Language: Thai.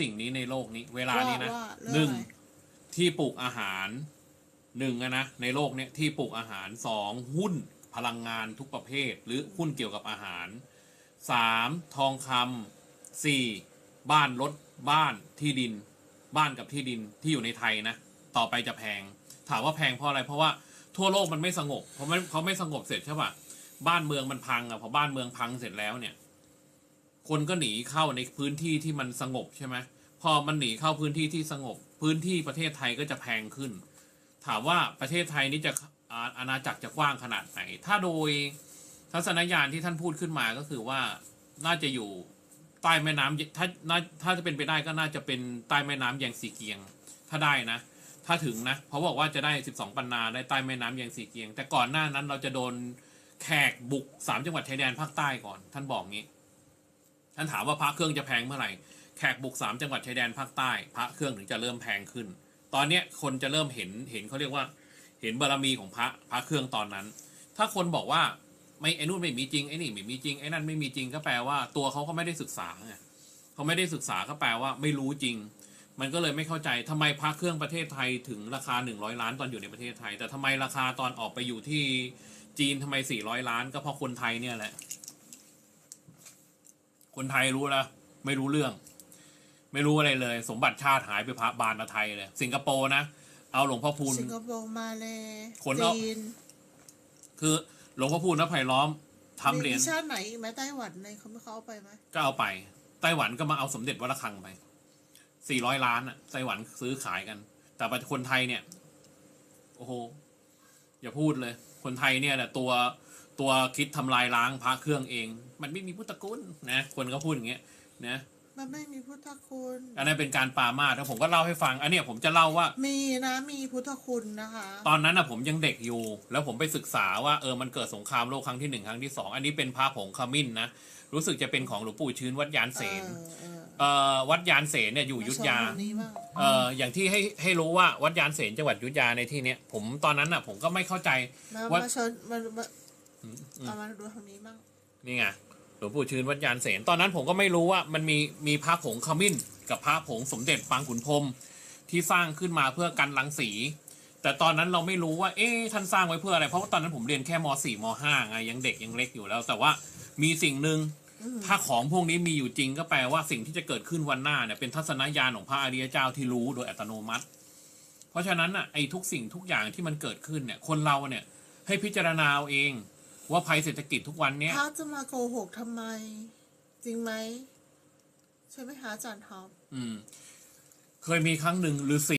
สิ่งนี้ในโลกนี้ เวลานี้นะว่าว่าเรื่องหนึ่งอะไรที่ปลูกอาหารหนึ่งอะนะในโลกเนี้ยที่ปลูกอาหารสองหุ้นพลังงานทุกประเภท หรือหุ้นเกี่ยวกับอาหารสามทองคำสี่บ้านรถบ้านที่ดิน บ้านกับที่ดินที่อยู่ในไทยนะต่อไปจะแพง ถามว่าแพงเพราะอะไร เพราะว่าทั่วโลกมันไม่สงบเพราะมันเขาไม่สงบเสร็จใช่ปะบ้านเมืองมันพังอะพอบ้านเมืองพังเสร็จแล้วเนี่ย คนก็หนีเข้าในพื้นที่ที่มันสงบใช่ไหมพอมันหนีเข้าพื้นที่ที่สงบ พื้นที่ประเทศไทยก็จะแพงขึ้น ถามว่าประเทศไทยนี้จะอาณาจักรจะกว้างขนาดไหน ถ้าโดยทัศนญาณที่ท่านพูดขึ้นมาก็คือว่าน่าจะอยู่ใต้แม่น้ำถ้าน่าถ้าจะเป็นไปได้ก็น่าจะเป็นใต้แม่น้ำแยงสีเกียง ถ้าได้นะ ถ้าถึงนะเพราะบอกว่าจะได้ 12 ปันนาได้ใต้แม่น้ำแยงสีเกียง แต่ก่อนหน้านั้นเราจะโดนแขกบุกสามจังหวัดชายแดนภาคใต้ก่อน ท่านบอกงี้ ท่านถามว่าพระเครื่องจะแพงเมื่อไหร่ แขกบุกสามจังหวัดชายแดนภาคใต้ พระเครื่องถึงจะเริ่มแพงขึ้น ตอนเนี้ยคนจะเริ่มเห็นเห็นเขาเรียกว่า เห็นบารมีของพระพระเครื่องตอนนั้น ถ้าคนบอกว่าไม่ไอ้นู่นไม่มีจริงไอ้นี่ไม่มีจริงไอ้นั่นไม่มีจริงก็แปลว่าตัวเขาก็ไม่ได้ศึกษาไงเขาไม่ได้ศึกษาก็แปลว่าไม่รู้จริง มันก็เลยไม่เข้าใจทำไมพระเครื่องประเทศไทยถึงราคาหนึ่งร้อยล้านตอนอยู่ในประเทศไทย แต่ทำไมราคาตอนออกไปอยู่ที่จีนทำไมสี่ร้อยล้าน ก็เพราะคนไทยเนี่ยแหละ คนไทยรู้แล้วไม่รู้เรื่อง ไม่รู้อะไรเลย สมบัติชาติหายไปพระบานมาไทยเลย สิงคโปร์นะ เอาหลวงพ่อพูนสิงคโปร์มาเลยคนเอาจีนคือหลวงพ่อพูนนภัยล้อมทำเหรียญมีชาติไหนอีกไหมไต้หวันในเขาไม่เขาเอาไปไหมก็เอาไป ไต้หวันก็มาเอาสมเด็จวัดระฆังไปสี่ร้อยล้านอะไต้หวันซื้อขายกัน แต่ปัจจุบันคนไทยเนี่ย โอ้โหอย่าพูดเลย คนไทยเนี่ยแหละตัว ตัวคิดทำลายล้างพระเครื่องเอง มันไม่มีพุทธคุณนะคนก็พูดอย่างเงี้ยนะมันไม่มีพุทธคุณอันนั้นเป็นการปรามาสแล้วผมก็เล่าให้ฟัง อันเนี้ยผมจะเล่าว่า มีนะมีพุทธคุณนะคะ ตอนนั้นนะผมยังเด็กอยู่ แล้วผมไปศึกษาว่าเออมันเกิดสงครามโลกครั้งที่หนึ่งครั้งที่สองอันนี้เป็นพระผงขมิ้นนะรู้สึกจะเป็นของหลวงปู่ชื้นวัดยานเสนออเออเอ่อวัดยานเสนเนี่ยอยู่อยุทธยามชมตรงนี้บ้างเอ่ออย่างที่ให้ให้รู้ว่าวัดยานเสนจังหวัดอยุทธยาในที่เนี้ยผมตอนนั้นน่ะผมก็ไม่เข้าใจมาวัดมา เชิญมามาอืมอืมเอามาดูทางนี้บ้างนี่ไงหลวงปู่ชื้นวัดยานเสนตอนนั้นผมก็ไม่รู้ว่ามันมีมีพระผงขมิ้น กับพระผงสมเด็จปางขุนพรหมที่สร้างขึ้นมาเพื่อกันรังสี แต่ตอนนั้นเราไม่รู้ว่า เอ๊ะท่านสร้างไว้เพื่ออะไร เพราะว่าตอนนั้นผมเรียนแค่ม .4 ม .5 ไงยังเด็กยังเล็กอยู่แล้ว แต่ว่ามีสิ่งหนึ่งอืมถ้าของพวกนี้มีอยู่จริงก็แปลว่าสิ่งที่จะเกิดขึ้นวันหน้าเนี่ยเป็นทัศนญาณของพระอริยเจ้าที่รู้โดยอัตโนมัติ เพราะฉะนั้นอะไอ้ทุกสิ่งทุกอย่างที่มันเกิดขึ้นเนี่ย คนเราเนี่ยให้พิจารณาเอาเอง ว่าภัยเศรษฐกิจทุกวันเนี้ยพระจะมาโกหกทำไม จริงไหมใช่ไหมคะอาจารย์ท็อป อืม เคยมีครั้งหนึ่งฤาษี